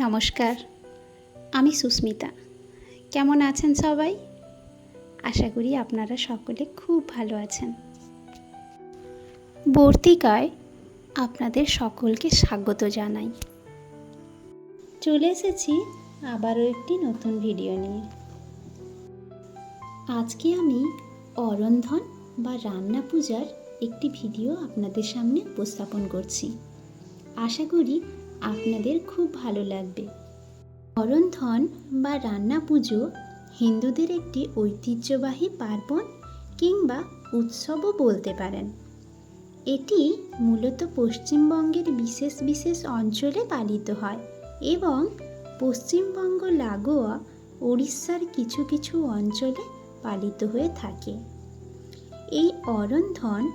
নমস্কার, আমি সুস্মিতা। কেমন আছেন সবাই? আশা করি আপনারা সকলে খুব ভালো আছেন। বর্তিকায় আপনাদের সকলকে স্বাগত জানাই। চলে এসেছি আবারও একটি নতুন ভিডিও নিয়ে। আজকে আমি অরন্ধন বা রান্না পূজার একটি ভিডিও আপনাদের সামনে উপস্থাপন করছি। আশা করি আপনাদের খুব ভালো লাগবে। অরন্ধন বা রান্না পুজো হিন্দুদের একটি ঐতিহ্যবাহী পার্বণ কিংবা উৎসবও বলতে পারেন। এটি মূলত পশ্চিমবঙ্গের বিশেষ বিশেষ অঞ্চলে পালিত হয় এবং পশ্চিমবঙ্গ, লাগোয়া উড়িষ্যার কিছু কিছু অঞ্চলে পালিত হয়ে থাকে। এই অরন্ধন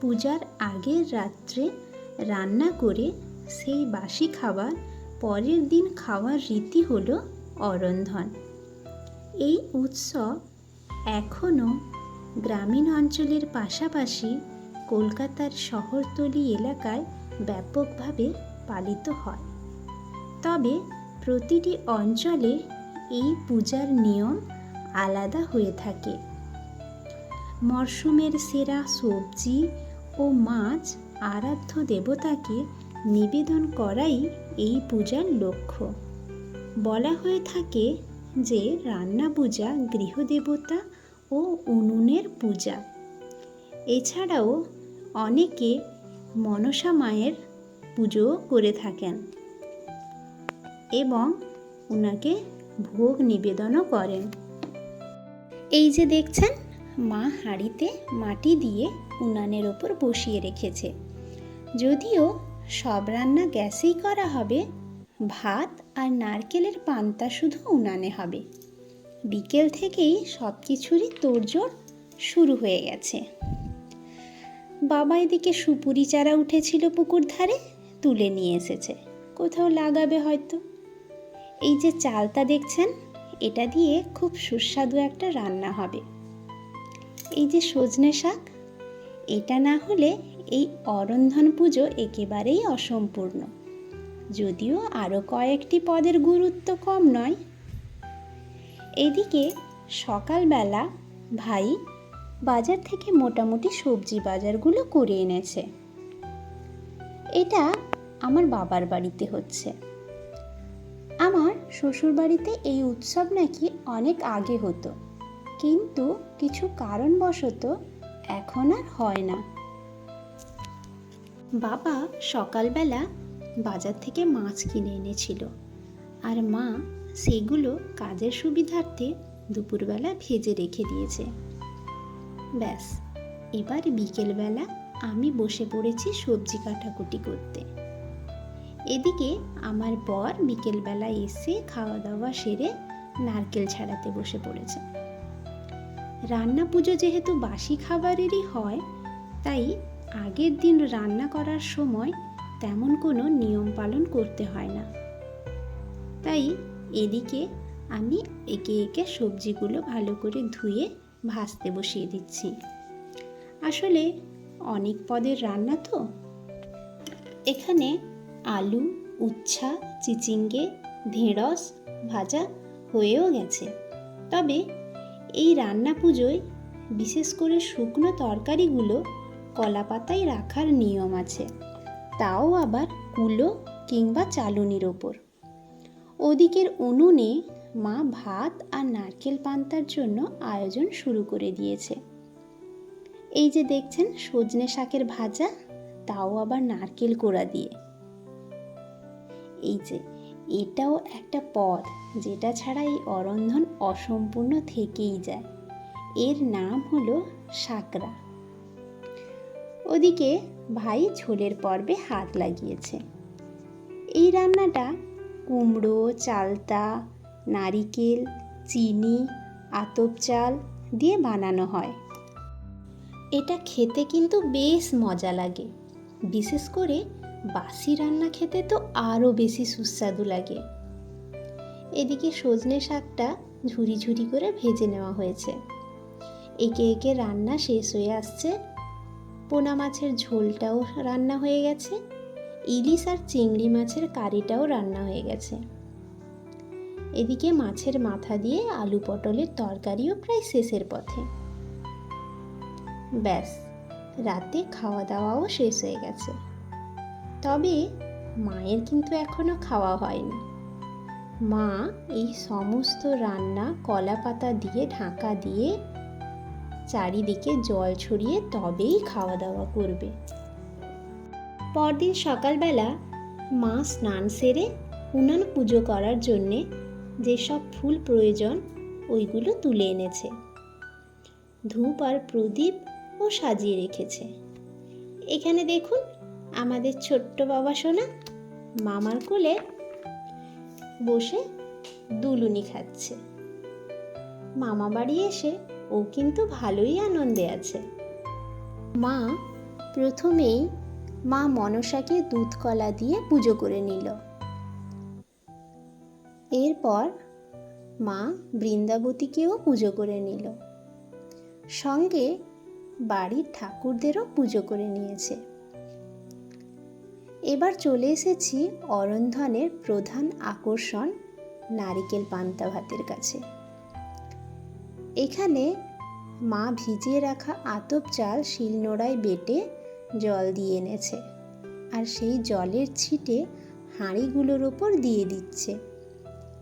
পূজার আগের রাত্রে রান্না করে সেই বাসি খাবার পরের দিন খাওয়ার রীতি হল অরন্ধন। এই উৎসব এখনও গ্রামীণ অঞ্চলের পাশাপাশি কলকাতার শহরতলি এলাকায় ব্যাপকভাবে পালিত হয়। তবে প্রতিটি অঞ্চলে এই পূজার নিয়ম আলাদা হয়ে থাকে। মরশুমের সেরা সবজি ও মাছ আরাধ্য দেবতাকে নিবেদন করাই এই পূজার লক্ষ্য। বলা হয়ে থাকে যে, রান্না পূজা, গৃহদেবতা ও উনুনের পূজা। এছাড়াও অনেকে মনসা মায়ের পুজো করে থাকেন এবং ওনাকে ভোগ নিবেদনও করেন। এই যে দেখছেন, মা হাঁড়িতে মাটি দিয়ে উনানের ওপর বসিয়ে রেখেছে। যদিও সব রান্না গ্যাসেই করা হবে। ভাত আর নারকেলের পান্তা শুধু উনানে হবে। বিকেল থেকেই সব কিছুরই তোড়জোড় শুরু হয়ে গেছে। বাবা এদিকে সুপুরি চারা উঠেছিল পুকুর ধারে, তুলে নিয়ে এসেছে। কোথাও লাগাবে হয়তো। এই যে চালটা দেখছেন, এটা দিয়ে খুব সুস্বাদু একটা রান্না হবে। এই যে সজনে শাক, এটা না হলে এই অরন্ধন পুজো একেবারেই অসম্পূর্ণ। যদিও আরও কয়েকটি পদের গুরুত্ব কম নয়। এদিকে সকালবেলা ভাই বাজার থেকে মোটামুটি সবজি বাজারগুলো করে এনেছে। এটা আমার বাবার বাড়িতে হচ্ছে। আমার শ্বশুর বাড়িতে এই উৎসব নাকি অনেক আগে হতো। কিন্তু কিছু কারণবশত এখন আর হয় না। বাবা সকালবেলা বাজার থেকে মাছ কিনে এনেছিল। আর মা সেগুলো কাজের সুবিধার্থে দুপুরবেলা ভেজে রেখে দিয়েছে। ব্যাস, এবার বিকেলবেলা আমি বসে পড়েছি সবজি কাটাকুটি করতে। এদিকে আমার বর বিকেলবেলা এসে খাওয়া দাওয়া সেরে নারকেল ছাড়াতে বসে পড়েছে। রান্না পুজো যেহেতু বাসি খাবারেরই হয়, তাই আগের দিন রান্না করার সময় তেমন কোনো নিয়ম পালন করতে হয় না। তাই এদিকে আমি একে একে সবজিগুলো ভালো করে ধুয়ে ভাজতে বসিয়ে দিচ্ছি। আসলে অনেক পদের রান্না তো। এখানে আলু, উচ্ছা, চিচিঙ্গে, ঢেঁড়স ভাজা হয়েও গেছে। তবে এই রান্না পুজোয় বিশেষ করে শুকনো তরকারিগুলো কলা পাতায় রাখার নিয়ম আছে। তাও আবার কুলো কিংবা চালুনির ওপর। ওদিকের উনুনে মা ভাত আর নারকেল পান্তার জন্য আয়োজন শুরু করে দিয়েছে। এই যে দেখছেন সজনে শাকের ভাজা, তাও আবার নারকেল কোড়া দিয়ে। এই যে, এটাও একটা পদ যেটা ছাড়া এই অরন্ধন অসম্পূর্ণ থেকেই যায়। এর নাম হলো সাকরা ওদিকে ভাই ঝোলের পর্বে হাত লাগিয়েছে। এই রান্নাটা কুমড়ো, চালতা, নারিকেল, চিনি, আতপ চাল দিয়ে বানানো হয়। এটা খেতে কিন্তু বেশ মজা লাগে। বিশেষ করে বাসি রান্না খেতে তো আরও বেশি সুস্বাদু লাগে। এদিকে সজনে শাকটা ঝুরি ঝুরি করে ভেজে নেওয়া হয়েছে। একে একে রান্না শেষ হয়ে আসছে পোনা মাছের ঝোলটাও রান্না হয়ে গেছে। ইলিশ আর চিংড়ি মাছের কারিটাও রান্না হয়ে গেছে। এদিকে মাছের মাথা দিয়ে আলু পটলের তরকারিও প্রায় শেষের পথে। ব্যাস, রাতে খাওয়া দাওয়াও শেষ হয়ে গেছে। তবে মায়ের কিন্তু এখনও খাওয়া হয়নি। মা এই সমস্ত রান্না কলা পাতা দিয়ে, ঢাকা দিয়ে চারিদিকে জল ছড়িয়ে তবেই খাওয়া দাওয়া করবে। পরদিন সকালবেলা মা স্নান সেরে উনান পুজো করার জন্যে যেসব ফুল প্রয়োজন ওইগুলো তুলে এনেছে। ধূপ আর প্রদীপ ও সাজিয়ে রেখেছে। এখানে দেখুন আমাদের ছোট্ট বাবা সোনা মামার কোলে বসে দুলুনি খাচ্ছে। মামা বাড়ি এসে ও কিন্তু ভালোই আনন্দে আছে। মা প্রথমেই মা মনসাকে দুধ কলা দিয়ে পুজো করে নিল। এরপর মা বৃন্দাবতীকেও পুজো করে নিল। সঙ্গে বাড়ির ঠাকুরদেরও পুজো করে নিয়েছে। এবার চলে এসেছি অরন্ধনের প্রধান আকর্ষণ নারিকেল পান্তা ভাতের কাছে। এখানে মা ভিজিয়ে রাখা আতপ চাল শিলনোড়ায় বেটে জল দিয়ে এনেছে আর সেই জলের ছিটে হাঁড়িগুলোর ওপর দিয়ে দিচ্ছে।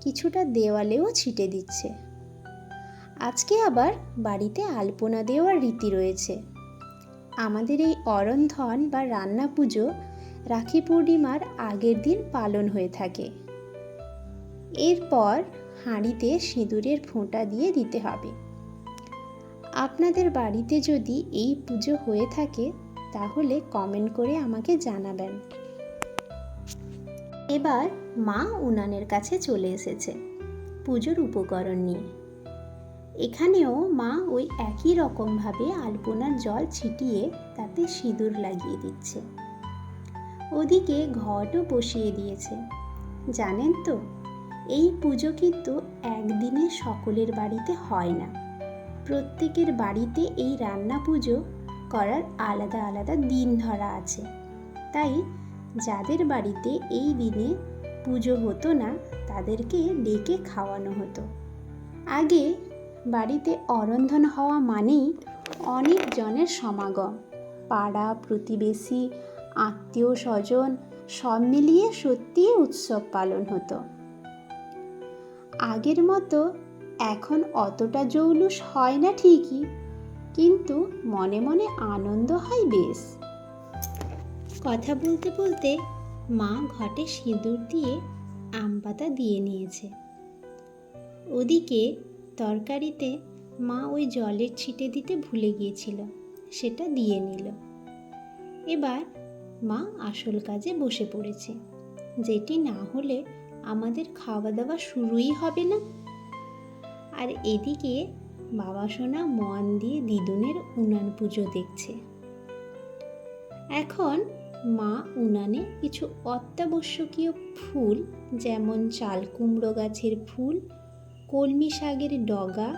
কিছুটা দেওয়ালেও ছিটে দিচ্ছে। আজকে আবার বাড়িতে আলপনা দেওয়ার রীতি রয়েছে। আমাদের এই অরন্ধন বা রান্না পুজো রাখি পূর্ণিমার আগের দিন পালন হয়ে থাকে। এরপর হাঁড়িতে সিঁদুরের ফোঁটা দিয়ে দিতে হবে। আপনাদের বাড়িতে যদি এই পুজো হয়ে থাকে, তাহলে কমেন্ট করে আমাকে জানাবেন। এবার মা উনানের কাছে চলে এসেছে পুজোর উপকরণ নিয়ে। এখানেও মা ওই একই রকমভাবে আলপনার জল ছিটিয়ে তাতে সিঁদুর লাগিয়ে দিচ্ছে। ওদিকে ঘটও বসিয়ে দিয়েছে। জানেন তো এই পুজো কিন্তু একদিনে সকলের বাড়িতে হয় না। প্রত্যেকের বাড়িতে এই রান্না পুজো করার আলাদা আলাদা দিন ধরা আছে। তাই যাদের বাড়িতে এই দিনে পুজো হতো না, তাদেরকে ডেকে খাওয়ানো হতো। আগে বাড়িতে অরন্ধন হওয়া মানেই অনেক জনের সমাগম। পাড়া, প্রতিবেশী আত্মীয় স্বজন সব মিলিয়ে সত্যিই উৎসব পালন হতো। আগের মতো এখন অতটা জৌলুস হয় না ঠিকই, কিন্তু মনে মনে আনন্দ হয় বেশ। কথা বলতে বলতে মা ঘটে সিঁদুর দিয়ে আম পাতা দিয়ে নিয়েছে। ওদিকে তরকারিতে মা ওই জলের ছিটে দিতে ভুলে গিয়েছিল, সেটা দিয়ে নিল। এবার মা আসল কাজে বসে পড়েছে, যেটি না হলে আমাদের খাওয়া দাওয়া শুরুই হবে না। আর এদিকে বাবা সোনা মন দিয়ে দিদুনের উনান পুজো দেখছে। এখন মা উনানে কিছু অত্যাবশ্যকীয় ফুল, যেমন চাল কুমড়ো গাছের ফুল, কলমি শাকের ডগা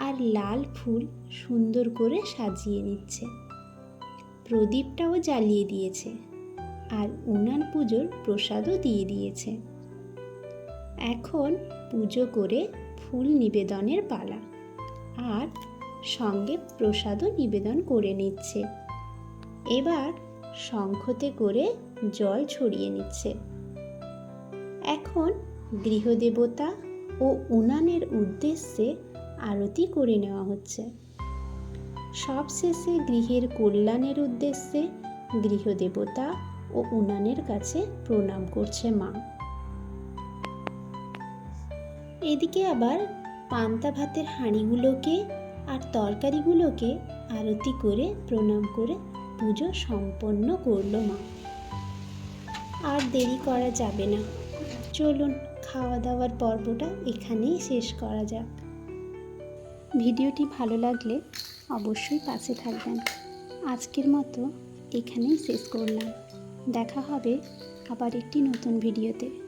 আর লাল ফুল সুন্দর করে সাজিয়ে নিচ্ছে। প্রদীপটাও জ্বালিয়ে দিয়েছে। আর উনান পুজোর প্রসাদও দিয়ে দিয়েছে। এখন পুজো করে ফুল নিবেদনের পালা আর সঙ্গে প্রসাদও নিবেদন করে নিচ্ছে। এবার শঙ্খতে করে জল ছড়িয়ে নিচ্ছে। এখন গৃহদেবতা ও উনানের উদ্দেশ্যে আরতি করে নেওয়া হচ্ছে। সবশেষে গৃহের কল্যাণের উদ্দেশ্যে গৃহদেবতা ও উনানের কাছে প্রণাম করছে মা। এদিকে আবার পান্তা ভাতের হাঁড়িগুলোকে আর তরকারিগুলোকে আরতি করে, প্রণাম করে পুজো সম্পন্ন করল মা। আর দেরি করা যাবে না। চলুন খাওয়া দাওয়ার পর্বটা এখানেই শেষ করা যাক। ভিডিওটি ভালো লাগলে অবশ্যই পাশে থাকবেন। আজকের মতো এখানেই শেষ করলাম। দেখা হবে আবার একটি নতুন ভিডিওতে।